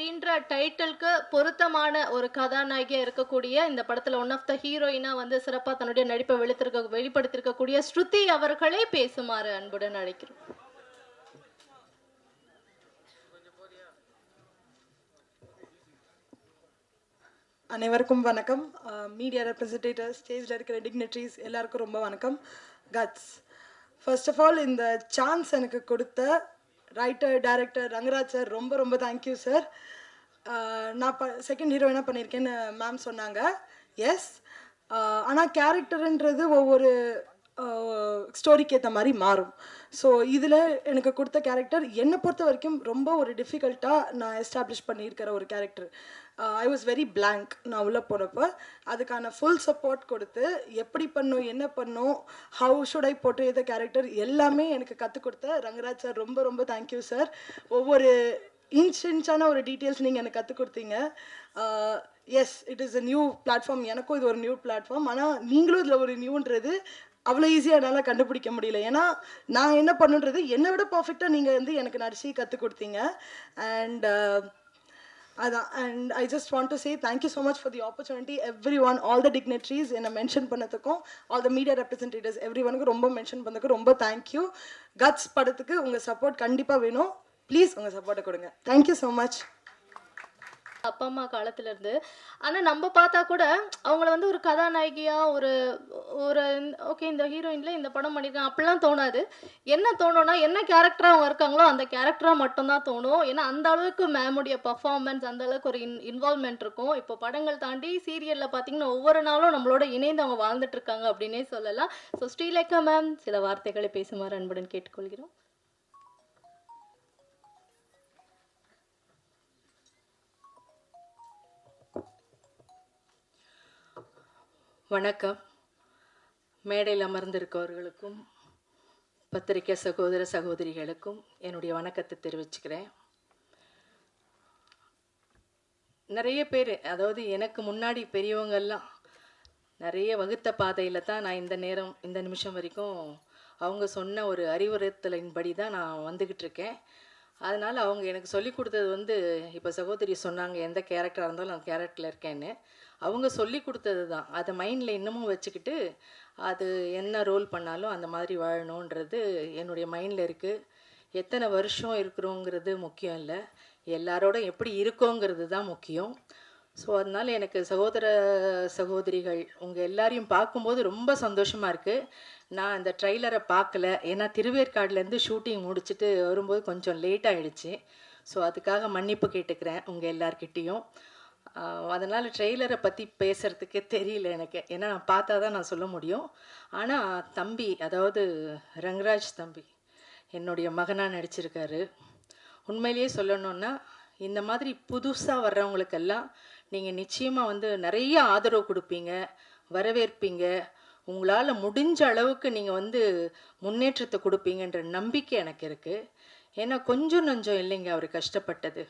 அப்படின்ற டைட்டிலுக்கு பொருத்தமான ஒரு கதாநாயகியாக இருக்கக்கூடிய இந்த படத்தில் ஒன் ஆஃப் த ஹீரோயினாக வந்து சிறப்பாக தன்னுடைய நடிப்பை வெளித்திருக்க வெளிப்படுத்தியிருக்கக்கூடிய ஸ்ருதி அவர்களே பேசுமாறு அன்புடன் அழைக்கிறோம். அனைவருக்கும் வணக்கம். மீடியா ரெப்ரசன்டேட்டர் ஸ்டேஜில் இருக்கிற டிக்னட்ரிஸ் எல்லாருக்கும் ரொம்ப வணக்கம். கட்ஸ் ஃபர்ஸ்ட் ஆஃப் ஆல் இந்த சான்ஸ் எனக்கு கொடுத்த ரைட்டர் டைரக்டர் ரங்கராஜ் சார் ரொம்ப ரொம்ப தேங்க்யூ சார் uh, நான் ப செகண்ட் ஹீரோயினாக பண்ணியிருக்கேன்னு மேம் சொன்னாங்க. எஸ் ஆனால் கேரக்டருன்றது ஒவ்வொரு uh, ஸ்டோரிக்கு ஏற்ற மாதிரி மாறும். ஸோ இதில் எனக்கு கொடுத்த கேரக்டர் என்னை பொறுத்த வரைக்கும் ரொம்ப ஒரு டிஃபிகல்ட்டாக நான் எஸ்டாப்ளிஷ் பண்ணியிருக்கிற ஒரு character I was very blank நான் உள்ளே போனப்போ அதுக்கான ஃபுல் சப்போர்ட் கொடுத்து எப்படி பண்ணும் என்ன பண்ணும் ஹவு ஷுட் ஐ போட்டு இந்த கேரக்டர் எல்லாமே எனக்கு கற்றுக் கொடுத்த ரங்கராஜ் சார் ரொம்ப ரொம்ப தேங்க்யூ சார் ஒவ்வொரு இன்ச் இன்ச்சான ஒரு டீட்டெயில்ஸ் நீங்கள் எனக்கு கற்றுக் கொடுத்தீங்க. Yes it is a new platform எனக்கும் இது ஒரு நியூ பிளாட்ஃபார்ம் ஆனால் நீங்களும் இதில் ஒரு நியூன்றது அவ்வளோ ஈஸியாக என்னால் கண்டுபிடிக்க முடியல. ஏன்னா நான் என்ன பண்ணுன்றது என்னை விட பர்ஃபெக்டாக நீங்கள் வந்து எனக்கு நடிச்சு கற்றுக் கொடுத்தீங்க. அண்ட் அதான் and I just want to say thank you so much for the opportunity everyone all the dignitaries என்னை மென்ஷன் பண்ணதுக்கும் ஆல் த மீடியா ரெப்ரஸன்டேட்டிவ்ஸ் எவ்ரி ஒனுக்கு ரொம்ப மென்ஷன் பண்ணதுக்கு ரொம்ப தேங்க்யூ கட்ஸ் படத்துக்கு உங்கள் சப்போர்ட் கண்டிப்பாக வேணும் ப்ளீஸ் உங்கள் சப்போர்ட்டை கொடுங்க தேங்க்யூ ஸோ மச் அப்பா அம்மா காலத்துல இருந்து ஆனா நம்ம பார்த்தா கூட அவங்கள வந்து ஒரு கதாநாயகியா ஒரு ஒரு ஓகே இந்த ஹீரோயின்ல இந்த படம் பண்ணிருக்காங்க அப்படிலாம் தோணாது. என்ன தோணும்னா என்ன கேரக்டரா அவங்க இருக்காங்களோ அந்த கேரக்டரா மட்டும்தான் தோணும். ஏன்னா அந்த அளவுக்கு மேமுடைய பர்ஃபார்மன்ஸ் அந்த அளவுக்கு ஒரு இன் இன்வால்மெண்ட் இருக்கும். இப்போ படங்கள் தாண்டி சீரியல்ல பாத்தீங்கன்னா ஒவ்வொரு நாளும் நம்மளோட இணைந்து அவங்க வாழ்ந்துட்டு இருக்காங்க அப்படின்னே சொல்லலாம். ஸோ ஸ்ரீலேகா மேம் சில வார்த்தைகளை பேசுமாறு அன்புடன் கேட்டுக்கொள்கிறோம். வணக்கம். மேடையில் அமர்ந்திருக்கவர்களுக்கும் பத்திரிகை சகோதர சகோதரிகளுக்கும் என்னுடைய வணக்கத்தை தெரிவிச்சுக்கிறேன். நிறைய பேர் அதாவது எனக்கு முன்னாடி பெரியவங்கள்லாம் நிறைய வகுத்த பாதையில் தான் நான் இந்த நேரம் இந்த நிமிஷம் வரைக்கும் அவங்க சொன்ன ஒரு அறிவுறுத்தலின்படி தான் நான் வந்துக்கிட்டு இருக்கேன். அதனால் அவங்க எனக்கு சொல்லி கொடுத்தது வந்து இப்போ சகோதரி சொன்னாங்க எந்த கேரக்டராக இருந்தாலும் அந்த கேரக்டரில் இருக்கேன்னு. அவங்க சொல்லி கொடுத்தது தான். அதை மைண்டில் இன்னமும் வச்சுக்கிட்டு அது என்ன ரோல் பண்ணாலும் அந்த மாதிரி வாழணுன்றது என்னுடைய மைண்டில் இருக்குது எத்தனை வருஷம் இருக்கிறோங்கிறது முக்கியம் இல்லை. எல்லாரோட எப்படி இருக்கோங்கிறது தான் முக்கியம். ஸோ அதனால் எனக்கு சகோதர சகோதரிகள் உங்கள் எல்லாரையும் பார்க்கும்போது ரொம்ப சந்தோஷமாக இருக்குது நான் அந்த ட்ரைலரை பார்க்கல. ஏன்னா திருவேற்காடுலேருந்து ஷூட்டிங் முடிச்சுட்டு வரும்போது கொஞ்சம் லேட் ஆகிடுச்சு ஸோ அதுக்காக மன்னிப்பு கேட்டுக்கிறேன் உங்கள் எல்லார்கிட்டேயும். அதனால் ட்ரெய்லரை பற்றி பேசுகிறதுக்கே தெரியல எனக்கு. ஏன்னா நான் பார்த்தா தான் நான் சொல்ல முடியும். ஆனால் தம்பி அதாவது ரங்கராஜ் தம்பி என்னுடைய மகனாக நடிச்சிருக்காரு. உண்மையிலேயே சொல்லணுன்னா இந்த மாதிரி புதுசாக வர்றவங்களுக்கெல்லாம் நீங்கள் நிச்சயமாக வந்து நிறைய ஆதரவு கொடுப்பீங்க வரவேற்பீங்க. உங்களால் முடிஞ்ச அளவுக்கு நீங்கள் வந்து முன்னேற்றத்தை கொடுப்பீங்கன்ற நம்பிக்கை எனக்கு இருக்குது ஏன்னா கொஞ்சம் நஞ்சம் இல்லைங்க அவர் கஷ்டப்பட்டது.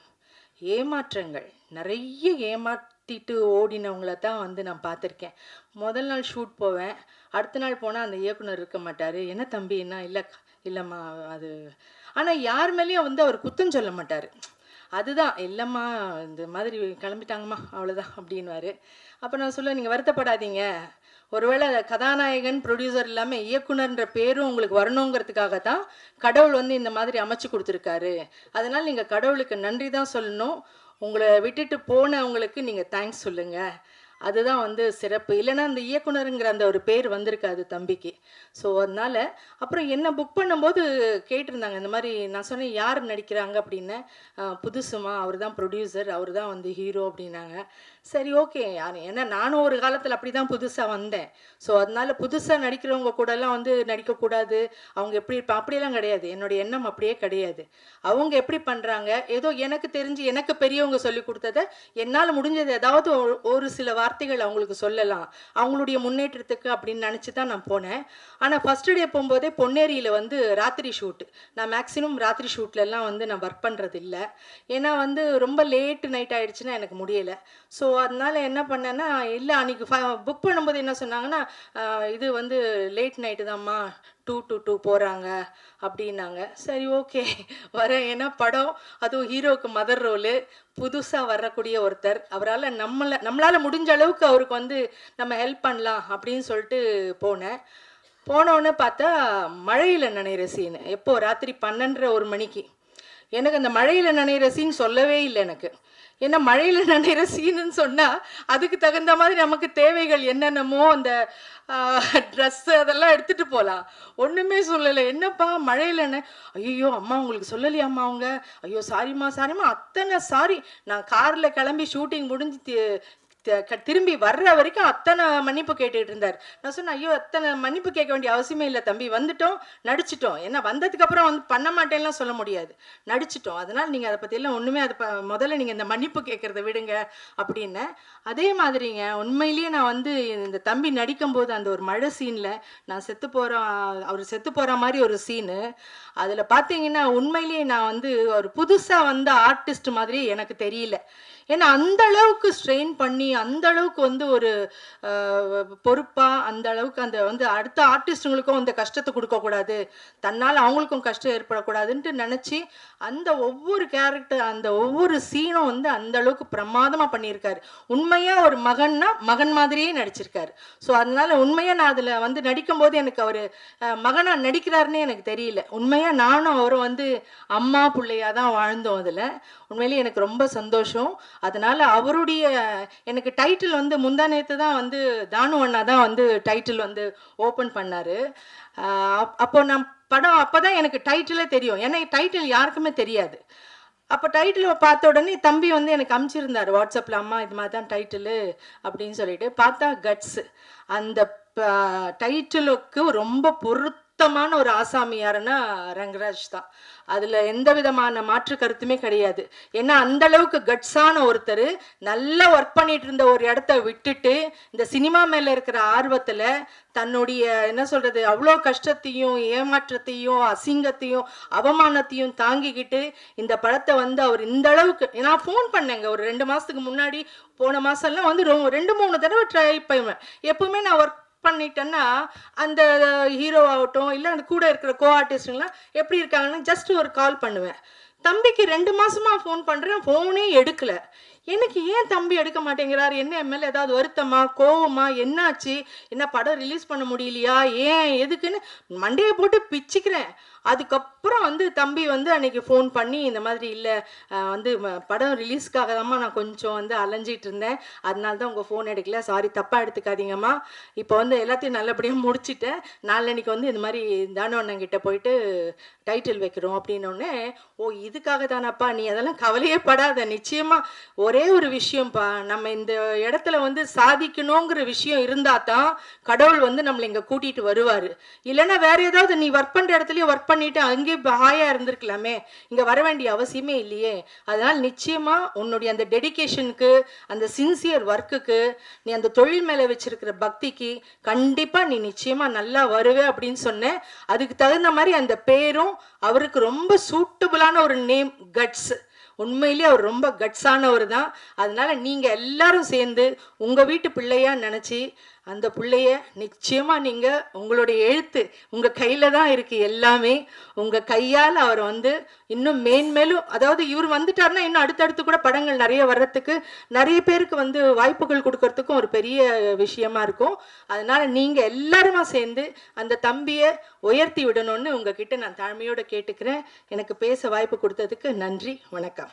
ஏமாற்றங்கள். நிறைய ஏமாற்றிட்டு ஓடினவங்கள தான் வந்து நான் பார்த்துருக்கேன். முதல் நாள் ஷூட் போவேன். அடுத்த நாள் போனால் அந்த இயக்குனர் இருக்க மாட்டார். என்ன தம்பி? என்ன? இல்லை இல்லைம்மா அது ஆனால் யார் மேலேயும் வந்து அவர் குத்தம் சொல்ல மாட்டார். அதுதான் இல்லைம்மா இந்த மாதிரி கிளம்பிட்டாங்கம்மா அவ்வளோதான் அப்படின்வாரு அப்போ நான் சொல்ல நீங்கள் வருத்தப்படாதீங்க. ஒருவேளை கதாநாயகன் ப்ரொடியூசர் இல்லாமல் இயக்குனர்ன்ற பேரும் உங்களுக்கு வரணுங்கிறதுக்காக தான் கடவுள் வந்து இந்த மாதிரி அமைச்சு கொடுத்துருக்காரு. அதனால் நீங்கள் கடவுளுக்கு நன்றி தான் சொல்லணும். உங்களை விட்டுட்டு போனவங்களுக்கு நீங்கள் தேங்க்ஸ் சொல்லுங்கள் அதுதான் வந்து சிறப்பு. இல்லைன்னா அந்த இயக்குனருங்கிற அந்த ஒரு பேர் வந்திருக்காது தம்பிக்கு. ஸோ அதனால அப்புறம் என்ன புக் பண்ணும்போது கேட்டிருந்தாங்க இந்த மாதிரி நான் சொன்னேன் யார் நடிக்கிறாங்க அப்படின்னு. புதுசுமா அவர் தான் ப்ரொடியூசர் அவர் தான் வந்து ஹீரோ அப்படின்னாங்க. சரி ஓகே யார் ஏன்னா நானும் ஒரு காலத்தில் அப்படி தான் புதுசாக வந்தேன். ஸோ அதனால புதுசாக நடிக்கிறவங்க கூடலாம் வந்து நடிக்கக்கூடாது. அவங்க எப்படி இருப்பா அப்படியெல்லாம் கிடையாது. என்னுடைய எண்ணம் அப்படியே கிடையாது. அவங்க எப்படி பண்ணுறாங்க ஏதோ எனக்கு தெரிஞ்சு எனக்கு பெரியவங்க சொல்லி கொடுத்ததை என்னால் முடிஞ்சது. ஏதாவது ஒரு- ஒரு வார வார்த்தைகள் அவங்களுக்கு சொல்லலாம். அவங்களுடைய முன்னேற்றத்துக்கு அப்படின்னு நினச்சி தான் நான் போனேன். ஆனால் ஃபஸ்ட்டு டே போகும்போதே பொன்னேரியில் வந்து ராத்திரி ஷூட் நான் மேக்ஸிமம் ராத்திரி ஷூட்லலாம் வந்து நான் ஒர்க் பண்ணுறது இல்லை ஏன்னா வந்து ரொம்ப லேட் நைட் ஆயிடுச்சுன்னா எனக்கு முடியலை. ஸோ அதனால என்ன பண்ணேன்னா இல்லை அன்றைக்கி புக் பண்ணும்போது என்ன சொன்னாங்கன்னா இது வந்து லேட் நைட்டு தான்மா டூ டு டூ போகிறாங்க அப்படின்னாங்க. சரி ஓகே வரேன். ஏன்னா படம் அதுவும் ஹீரோவுக்கு மதர் ரோலு புதுசாக வரக்கூடிய ஒருத்தர். அவரால் நம்மளை நம்மளால் முடிஞ்ச அளவுக்கு அவருக்கு வந்து நம்ம ஹெல்ப் பண்ணலாம் அப்படின்னு சொல்லிட்டு போனேன். போனோடனே பார்த்தா மழையில் நனைகிற சீன் எப்போ? ராத்திரி பன்னெண்டரை ஒரு மணிக்கு. எனக்கு அந்த மழையில் நனைகிற சீன் சொல்லவே இல்லை எனக்கு. ஏன்னா மழையில் நனைகிற சீனுன்னு சொன்னால் அதுக்கு தகுந்த மாதிரி நமக்கு தேவைகள் என்னென்னமோ அந்த ட்ரெஸ்ஸு அதெல்லாம் எடுத்துகிட்டு போகலாம் ஒன்றுமே சொல்லலை. என்னப்பா மழையில் என்ன ஐயோ அம்மா உங்களுக்கு சொல்லலையாம்மா அவங்க? ஐயோ சாரிம்மா சாரிம்மா அத்தனை சாரி நான் காரில் கிளம்பி ஷூட்டிங் முடிஞ்சு திரும்பி வர்ற வரைக்கும் அத்தனை மன்னிப்பு கேட்டுட்டு இருந்தார். நான் சொன்னேன் ஐயோ அத்தனை மன்னிப்பு கேட்க வேண்டிய அவசியமே இல்லை தம்பி. வந்துட்டோம் நடிச்சிட்டோம். ஏன்னா வந்ததுக்கு அப்புறம் வந்து பண்ண மாட்டேன்லாம் சொல்ல முடியாது. நடிச்சிட்டோம். அதனால நீங்க அதை பத்தியெல்லாம் ஒண்ணுமே அதை முதல்ல நீங்க இந்த மன்னிப்பு கேட்கறத விடுங்க அப்படின்னு. அதே மாதிரிங்க உண்மையிலேயே நான் வந்து இந்த தம்பி நடிக்கும்போது அந்த ஒரு மழை சீன்ல நான் செத்து போற அவர் செத்து போற மாதிரி ஒரு சீனு. அதுல பாத்தீங்கன்னா உண்மையிலேயே நான் வந்து ஒரு புதுசா வந்த ஆர்டிஸ்ட் மாதிரி எனக்கு தெரியல. ஏன்னா அந்த அளவுக்கு ஸ்ட்ரெயின் பண்ணி அந்த அளவுக்கு வந்து ஒரு பொறுப்பாக அந்த அளவுக்கு அந்த வந்து அடுத்த ஆர்டிஸ்ட்டுங்களுக்கும் அந்த கஷ்டத்தை கொடுக்கக்கூடாது. தன்னால் அவங்களுக்கும் கஷ்டம் ஏற்படக்கூடாதுன்ட்டு நினச்சி அந்த ஒவ்வொரு கேரக்டர் அந்த ஒவ்வொரு சீனும் வந்து அந்த அளவுக்கு பிரமாதமாக பண்ணியிருக்காரு. உண்மையாக ஒரு மகன்னா மகன் மாதிரியே நடிச்சிருக்காரு. ஸோ அதனால உண்மையாக நான் அதில் வந்து நடிக்கும்போது எனக்கு அவர் மகனாக நடிக்கிறாருன்னே எனக்கு தெரியல. உண்மையாக நானும் அவரும் வந்து அம்மா பிள்ளையாக தான் வாழ்ந்தோம் அதில். உண்மையிலேயே எனக்கு ரொம்ப சந்தோஷம். அதனால அவருடைய எனக்கு டைட்டில் வந்து முந்தா நேற்று தான் வந்து தானு அண்ணா தான் வந்து டைட்டில் வந்து ஓப்பன் பண்ணார். அப்- அப்போ நான் படம் அப்போ தான் எனக்கு டைட்டிலே தெரியும். ஏன்னா டைட்டில் யாருக்குமே தெரியாது. அப்போ டைட்டில் பார்த்த உடனே தம்பி வந்து எனக்கு அமுச்சிருந்தார். வாட்ஸ்அப்பில் அம்மா இது மாதிரி தான் டைட்டிலு அப்படின்னு சொல்லிட்டு. பார்த்தா கட்ஸ் அந்த டைட்டிலுக்கு ரொம்ப சுத்தமான ஒரு ஆசாமியாருன்னா ரங்கராஜ் தான். அதில் எந்த விதமான மாற்று கருத்துமே கிடையாது. ஏன்னா அந்த அளவுக்கு கட்ஸான ஒருத்தர் நல்லா ஒர்க் பண்ணிட்டு இருந்த ஒரு இடத்த விட்டுட்டு இந்த சினிமா மேலே இருக்கிற ஆர்வத்தில் தன்னுடைய என்ன சொல்றது அவ்வளோ கஷ்டத்தையும் ஏமாற்றத்தையும் அசிங்கத்தையும் அவமானத்தையும் தாங்கிக்கிட்டு இந்த படத்தை வந்து அவர் இந்த அளவுக்கு நான் ஃபோன் பண்ணேங்க. ஒரு ரெண்டு மாசத்துக்கு முன்னாடி போன மாசம்லாம் வந்து ரெண்டு மூணு தடவை ட்ரை பண்ணுவேன். எப்பவுமே நான் ஒர்க் பண்ணிட்டேன்னா அந்த ஹீரோ ஆகட்டும் இல்லை அந்த கூட இருக்கிற கோ ஆர்டிஸ்ட்டுங்களாம் எப்படி இருக்காங்கன்னு ஜஸ்ட் ஒரு கால் பண்ணுவேன். தம்பிக்கு ரெண்டு மாசமா ஃபோன் பண்றேன் ஃபோனே எடுக்கல. எனக்கு ஏன் தம்பி எடுக்க மாட்டேங்கிறார்? என்ன என் மேல ஏதாவது வருத்தமா? கோவமா? என்னாச்சு? என்ன படம் ரிலீஸ் பண்ண முடியலையா? ஏன்? எதுக்குன்னு மண்டையை போட்டு பிச்சுக்கிறேன். அதுக்கப்புறம் வந்து தம்பி வந்து அன்னைக்கு ஃபோன் பண்ணி இந்த மாதிரி இல்லை வந்து படம் ரிலீஸ்க்காக தான்மா நான் கொஞ்சம் வந்து அலைஞ்சிட்டு இருந்தேன். அதனால தான் உங்கள் ஃபோன் எடுக்கல. சாரி தப்பாக எடுத்துக்காதீங்கம்மா. இப்போ வந்து எல்லாத்தையும் நல்லபடியாக முடிச்சிட்டேன். நாளன்னைக்கு வந்து இந்த மாதிரி தானவண்ணங்கிட்ட போயிட்டு டைட்டில் வைக்கிறோம் அப்படின்னோடனே ஓ இதுக்காக தானப்பா நீ அதெல்லாம் கவலையே படாத. நிச்சயமாக ஒரே ஒரு விஷயம்ப்பா நம்ம இந்த இடத்துல வந்து சாதிக்கணுங்கிற விஷயம் இருந்தா தான் கடவுள் வந்து நம்மளை இங்கே கூட்டிகிட்டு வருவார். இல்லைன்னா வேற ஏதாவது நீ ஒர்க் பண்ணுற இடத்துலயே ஒர்க் பண்ணிட்டு அங்கேயே ஹாயாக இருந்திருக்கலாமே. இங்கே வர வேண்டிய அவசியமே இல்லையே. அதனால் நிச்சயமாக உன்னுடைய அந்த டெடிகேஷனுக்கு அந்த சின்சியர் ஒர்க்குக்கு நீ அந்த தொழில் மேலே வச்சிருக்கிற பக்திக்கு கண்டிப்பாக நீ நிச்சயமாக நல்லா வருவே அப்படின்னு சொன்னேன். அதுக்கு தகுந்த மாதிரி அந்த பேரும் அவருக்கு ரொம்ப சூட்டபுளான ஒரு நேம் கட்ஸ் உண்மையிலேயே அவர் ரொம்ப கட்ஸானவர் தான். அதனால நீங்கள் எல்லாரும் சேர்ந்து உங்கள் வீட்டு பிள்ளையா நினச்சி அந்த பிள்ளைய நிச்சயமா நீங்க உங்களுடைய எழுத்து உங்க கையில தான் இருக்கு எல்லாமே. உங்க கையால் அவர் வந்து இன்னும் மேன்மேலும் அதாவது இவர் வந்துட்டாருன்னா இன்னும் அடுத்தடுத்து கூட படங்கள் நிறைய வர்றதுக்கு நிறைய பேருக்கு வந்து வாய்ப்புகள் கொடுக்கறதுக்கும் ஒரு பெரிய விஷயமா இருக்கும். அதனால நீங்க எல்லாருமா சேர்ந்து அந்த தம்பியை உயர்த்தி விடணும்னு உங்ககிட்ட நான் தாழ்மையோட கேட்டுக்கிறேன். எனக்கு பேச வாய்ப்பு கொடுத்ததுக்கு நன்றி வணக்கம்.